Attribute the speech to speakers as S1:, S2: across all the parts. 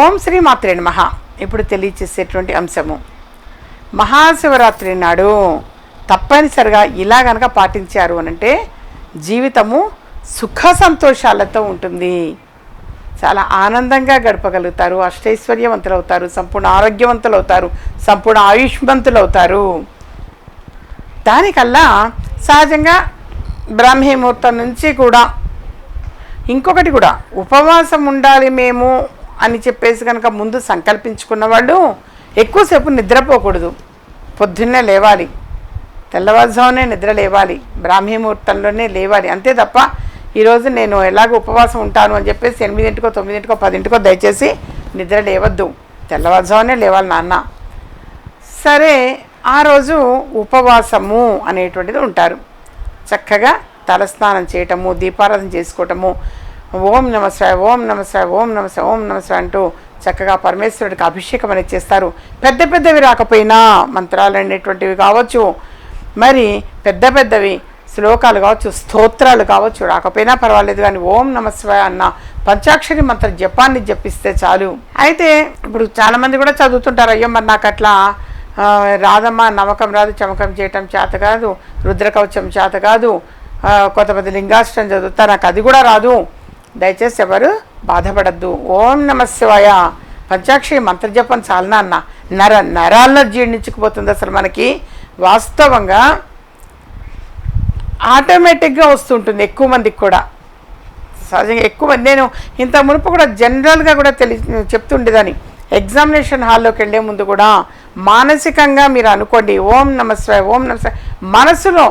S1: ఓం శ్రీ మాత్రే నమః. ఇప్పుడు తెలియచేసేటువంటి అంశము. మహాశివరాత్రి నాడు తప్పనిసరిగా ఇలా గనక పాటించారు అనంటే జీవితము సుఖ సంతోషాలతో ఉంటుంది. చాలా ఆనందంగా గడపగలుగుతారు అష్టైశ్వర్యవంతులు అవుతారు సంపూర్ణ ఆరోగ్యవంతులు అవుతారు సంపూర్ణ ఆయుష్మంతులు అవుతారు దానికల్లా సహజంగా బ్రాహ్మీ ముహూర్తం నుంచి కూడా ఇంకొకటి కూడా ఉపవాసం ఉండాలి మేము అని చెప్పేసి కనుక ముందు సంకల్పించుకున్న వాళ్ళు ఎక్కువసేపు నిద్రపోకూడదు. పొద్దున్నే లేవాలి. తెల్లవారుజామునే నిద్ర లేవాలి. బ్రాహ్మీముహూర్తంలోనే లేవాలి. అంతే తప్ప ఈరోజు నేను ఎలాగ ఉపవాసం ఉంటాను అని చెప్పేసి ఎనిమిదింటికో తొమ్మిదింటికో పదింటికో దయచేసి నిద్ర లేవద్దు. తెల్లవారుజామునే లేవాలి నాన్న. సరే ఆ రోజు ఉపవాసము అనేటువంటిది ఉంటారు. చక్కగా తలస్నానం చేయటము దీపారాధన చేసుకోవటము ఓం నమస్వాయ ఓం నమస్వాయ ఓం నమస్వాయ ఓం నమస్వాయ అంటూ చక్కగా పరమేశ్వరుడికి అభిషేకం అనేది చేస్తారు. పెద్ద పెద్దవి రాకపోయినా మంత్రాలు అనేటువంటివి కావచ్చు మరి పెద్ద పెద్దవి శ్లోకాలు కావచ్చు స్తోత్రాలు కావచ్చు రాకపోయినా పర్వాలేదు కానీ ఓం నమస్వాయ అన్న పంచాక్షరి మంత్ర జపాన్ని జపిస్తే చాలు. అయితే ఇప్పుడు చాలామంది కూడా చదువుతుంటారు అయ్యో మరి నాకు అట్లా ఆ, రాదమ్మా నమ్మకం రాదు చమకం చేయటం చేత కాదు రుద్రకవచం చేత కాదు కొంతమంది లింగాష్టం చదువుతారు నాకు అది కూడా రాదు. దయచేసి ఎవరు బాధపడద్దు. ఓం నమశివాయ పంచాక్షి మంత్రజపం చాలనా అన్న? నర నరాల్లో జీర్ణించుకుపోతుంది అసలు మనకి. వాస్తవంగా ఆటోమేటిక్గా వస్తుంటుంది ఎక్కువ మందికి కూడా. సహజంగా ఎక్కువ మంది. నేను ఇంత మునుపు కూడా జనరల్గా కూడా తెలి చెప్తుండేదాన్ని. ఎగ్జామినేషన్ హాల్లోకి వెళ్ళే ముందు కూడా మానసికంగా మీరు అనుకోండి ఓం నమస్వాయ ఓం నమస్వాయ మనసులో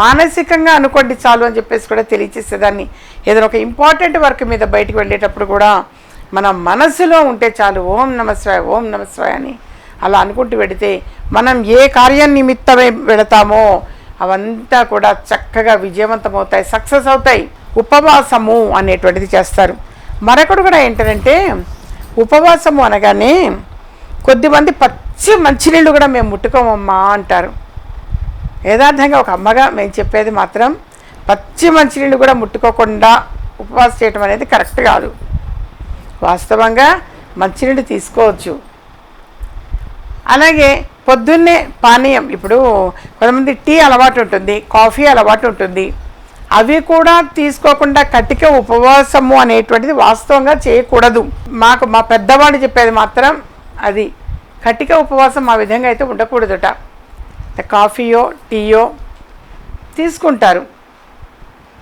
S1: మానసికంగా అనుకోండి చాలు అని చెప్పేసి కూడా తెలియచేసేదాన్ని. ఏదైనా ఒక ఇంపార్టెంట్ వర్క్ మీద బయటికి వెళ్ళేటప్పుడు కూడా మన మనసులో ఉంటే చాలు ఓం నమస్వాయ ఓం నమస్వాయ అని అలా అనుకుంటూ వెడితే మనం ఏ కార్యం నిమిత్తమే వెళతామో అవంతా కూడా చక్కగా విజయవంతమవుతాయి సక్సెస్ అవుతాయి. ఉపవాసము అనేటువంటిది చేస్తారు. మరొకటి కూడా ఏంటంటే ఉపవాసము అనగానే కొద్దిమంది పచ్చి మంచినీళ్ళు కూడా మేము ముట్టుకోమమ్మా అంటారు. యథార్థంగా ఒక అమ్మగా మేము చెప్పేది మాత్రం పచ్చి మంచినీళ్ళు కూడా ముట్టుకోకుండా ఉపవాసం చేయటం అనేది కరెక్ట్ కాదు. వాస్తవంగా మంచినీళ్ళు తీసుకోవచ్చు. అలాగే పొద్దున్నే పానీయం ఇప్పుడు కొంతమంది టీ అలవాటు ఉంటుంది కాఫీ అలవాటు ఉంటుంది. అవి కూడా తీసుకోకుండా కటిక ఉపవాసము అనేటువంటిది వాస్తవంగా చేయకూడదు. మాకు మా పెద్దవాడు చెప్పేది మాత్రం అది. కటిక ఉపవాసం ఆ విధంగా అయితే ఉండకూడదుట. కాఫీయో టీయో తీసుకుంటారు.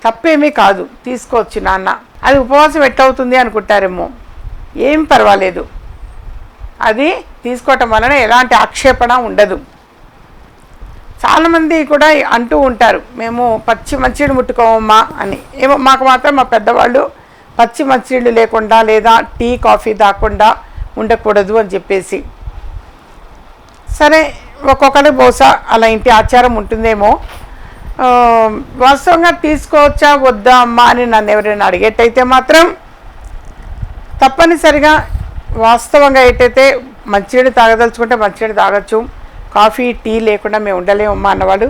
S1: తప్పేమీ కాదు. తీసుకోవచ్చు నాన్న. అది ఉపవాసం ఎట్టవుతుంది అనుకుంటారేమో. ఏం పర్వాలేదు. అది తీసుకోవటం వలన ఎలాంటి ఆక్షేపణ ఉండదు. చాలామంది కూడా అంటూ ఉంటారు మేము పచ్చి మంచినీళ్ళు ముట్టుకోమమ్మా అని. ఏమో మాకు మాత్రం మా పెద్దవాళ్ళు పచ్చి మంచినీళ్ళు లేకుండా లేదా టీ కాఫీ తాకుండా ఉండకూడదు అని చెప్పేసి. సరే ఒక్కొక్కరి బహుశా అలా ఇంటి ఆచారం ఉంటుందేమో. వాస్తవంగా తీసుకోవచ్చా వద్దా అమ్మా అని నన్ను ఎవరైనా అడిగేటైతే మాత్రం తప్పనిసరిగా వాస్తవంగా ఏంటైతే మంచినీళ్ళు తాగదలుచుకుంటే మంచినీళ్ళు తాగొచ్చు కాఫీ టీ లేకుండా మేము ఉండలేమమ్మా అన్నవాడు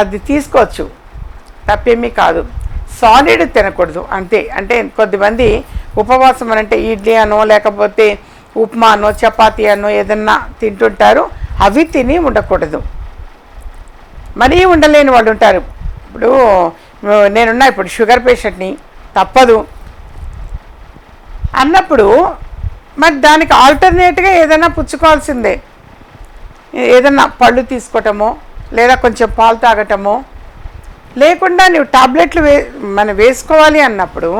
S1: అది తీసుకోవచ్చు. తప్పేమీ కాదు. సాలిడ్ తినకూడదు అంతే. అంటే కొద్దిమంది ఉపవాసం అని అంటే ఇడ్లీ అనో లేకపోతే ఉప్మా అనో చపాతీ అనో ఏదన్నా తింటుంటారు. అవి తిని ఉండకూడదు. మరీ ఉండలేని వాళ్ళు ఉంటారు. ఇప్పుడు ఆ, నేనున్నా ఇప్పుడు షుగర్ పేషెంట్ని తప్పదు. అన్నప్పుడు మరి దానికి ఆల్టర్నేట్గా ఏదైనా పుచ్చుకోవాల్సిందే. ఏదన్నా పళ్ళు తీసుకోవటమో లేదా కొంచెం పాలు తాగటమో. లేకుండా నువ్వు టాబ్లెట్లు వే మనం వేసుకోవాలి అన్నప్పుడు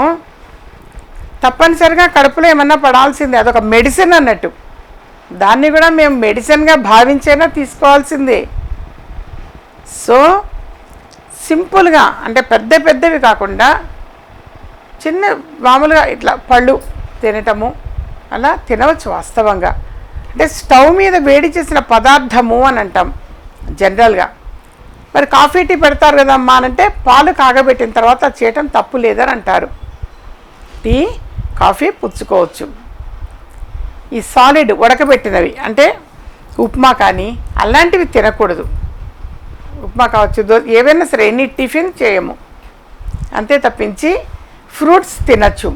S1: తప్పనిసరిగా కడుపులో ఏమన్నా పడాల్సిందే. అదొక మెడిసిన్ అన్నట్టు. దాన్ని కూడా మేము మెడిసిన్గా భావించైనా తీసుకోవాల్సిందే. సో సింపుల్గా అంటే పెద్ద పెద్దవి కాకుండా చిన్న మామూలుగా ఇట్లా పళ్ళు తినటము అలా తినవచ్చు వాస్తవంగా. అంటే స్టవ్ మీద వేడి చేసిన పదార్థము అని అంటాం జనరల్గా. మరి కాఫీ టీ పెడతారు కదమ్మా అని అంటే పాలు కాగబెట్టిన తర్వాత చేయటం తప్పు లేదని అంటారు. టీ కాఫీ పుచ్చుకోవచ్చు. ఈ సాలిడ్ ఉడకబెట్టినవి. అంటే ఉప్మా కానీ అలాంటివి తినకూడదు. ఉప్మా కావచ్చు దో ఏవైనా సరే ఎన్ని టిఫిన్ చేయము. అంతే తప్పించి ఫ్రూట్స్ తినచ్చు.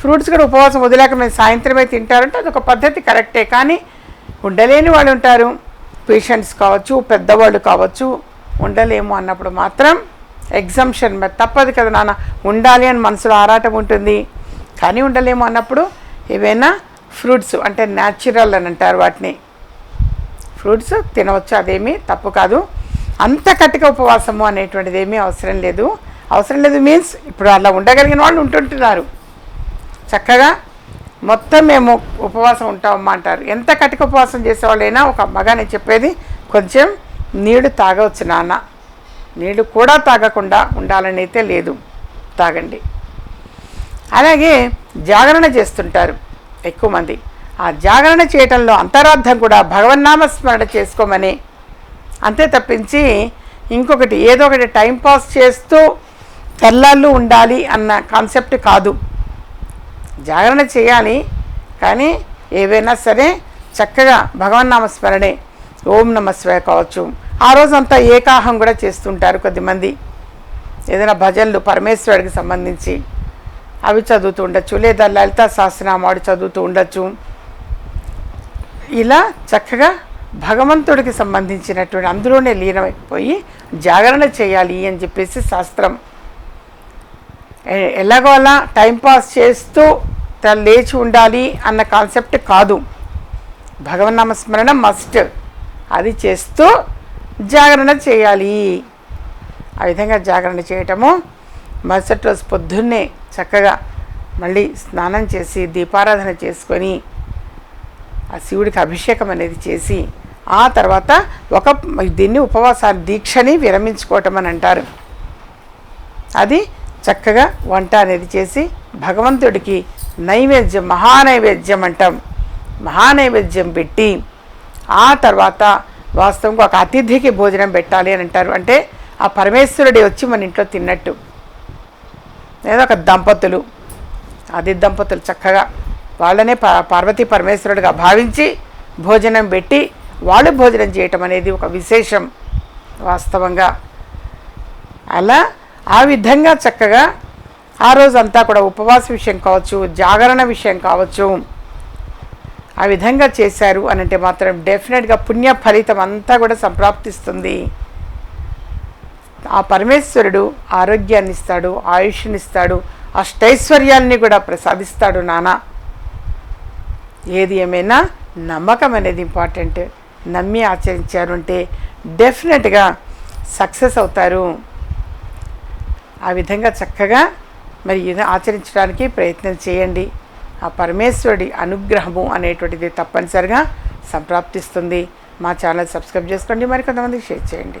S1: ఫ్రూట్స్ కూడా ఉపవాసం వదిలేక మేము సాయంత్రమే తింటారంటే అదొక పద్ధతి కరెక్టే. కానీ ఉండలేని వాళ్ళు ఉంటారు. పేషెంట్స్ కావచ్చు పెద్దవాళ్ళు కావచ్చు ఉండలేము అన్నప్పుడు మాత్రం ఎగ్జంప్షన్ తప్పదు కదా నాన్న. ఉండాలి అని మనసులో ఆరాటం ఉంటుంది. కానీ ఉండలేము అన్నప్పుడు ఏవైనా ఫ్రూట్స్ అంటే న్యాచురల్ అని అంటారు వాటిని. ఫ్రూట్స్ తినవచ్చు అదేమీ తప్పు కాదు. అంత కటిక ఉపవాసము అనేటువంటిది ఏమీ అవసరం లేదు. అవసరం లేదు మీన్స్ ఇప్పుడు అలా ఉండగలిగిన వాళ్ళు ఉంటుంటున్నారు. చక్కగా మొత్తం మేము ఉపవాసం ఉంటామమ్మా అంటారు. ఎంత కటిక ఉపవాసం చేసేవాళ్ళైనా ఒక అమ్మగా నేను చెప్పేది కొంచెం నీళ్ళు తాగవచ్చు నాన్న. నీళ్ళు కూడా తాగకుండా ఉండాలని అయితే లేదు. తాగండి. అలాగే జాగరణ చేస్తుంటారు. ఎక్కువ మంది. ఆ జాగరణ చేయటంలో అంతరార్థం కూడా భగవన్నామ స్మరణ చేసుకోమని. అంతే తప్పించి ఇంకొకటి ఏదో ఒకటి టైం పాస్ చేస్తూ తెల్లాళ్ళు ఉండాలి అన్న కాన్సెప్ట్ కాదు. జాగరణ చేయాలి కానీ ఏవైనా సరే చక్కగా భగవన్నామ స్మరణే ఓం నమ శివాయ కావచ్చు. ఆ రోజంతా ఏకాహం కూడా చేస్తుంటారు కొద్దిమంది. ఏదైనా భజనలు పరమేశ్వరుడికి సంబంధించి. అవి చదువుతూ ఉండొచ్చు. లేదా లలిత సహస్రనామాడు చదువుతూ ఉండొచ్చు. ఇలా చక్కగా భగవంతుడికి సంబంధించినటువంటి అందులోనే లీనమైపోయి జాగరణ చేయాలి అని చెప్పేసి శాస్త్రం. ఎలాగో అలా టైంపాస్ చేస్తూ లేచి ఉండాలి అన్న కాన్సెప్ట్ కాదు. భగవన్నామ స్మరణ మస్ట్. అది చేస్తూ జాగరణ చేయాలి. ఆ విధంగా జాగరణ చేయటము మరుసటి రోజు పొద్దున్నే చక్కగా మళ్ళీ స్నానం చేసి దీపారాధన చేసుకొని ఆ శివుడికి అభిషేకం అనేది చేసి ఆ తర్వాత ఒక దీన్ని ఉపవాస దీక్షని విరమించుకోవటం అని అంటారు. అది చక్కగా వంట అనేది చేసి భగవంతుడికి నైవేద్యం మహానైవేద్యం అంటాం. మహానైవేద్యం పెట్టి ఆ తర్వాత వాస్తవంగా ఒక అతిథికి భోజనం పెట్టాలి అని అంటారు. అంటే ఆ పరమేశ్వరుడే వచ్చి మన ఇంట్లో తిన్నట్టు. లేదా ఒక దంపతులు అది దంపతులు చక్కగా వాళ్ళనే పార్వతీ పరమేశ్వరుడిగా భావించి భోజనం పెట్టి వాళ్ళు భోజనం చేయటం అనేది ఒక విశేషం వాస్తవంగా. అలా ఆ విధంగా చక్కగా ఆ రోజంతా కూడా ఉపవాస విషయం కావచ్చు జాగరణ విషయం కావచ్చు ఆ విధంగా చేశారు అనంటే మాత్రం డెఫినెట్గా పుణ్య ఫలితం అంతా కూడా సంప్రాప్తిస్తుంది. ఆ పరమేశ్వరుడు ఆరోగ్యాన్ని ఇస్తాడు ఆయుష్నిస్తాడు అష్టైశ్వర్యాన్ని అష్టైశ్వర్యాల్ని కూడా ప్రసాదిస్తాడు నానా. ఏది ఏమైనా నమ్మకం అనేది ఇంపార్టెంట్. నమ్మి ఆచరించారు అంటే డెఫినెట్గా సక్సెస్ అవుతారు. ఆ విధంగా చక్కగా మరి ఇది ఆచరించడానికి ప్రయత్నం చేయండి. ఆ పరమేశ్వరుడి అనుగ్రహము అనేటువంటిది తప్పనిసరిగా సంప్రాప్తిస్తుంది. మా ఛానల్ సబ్స్క్రైబ్ చేసుకోండి. మరి కొంతమందికి షేర్ చేయండి.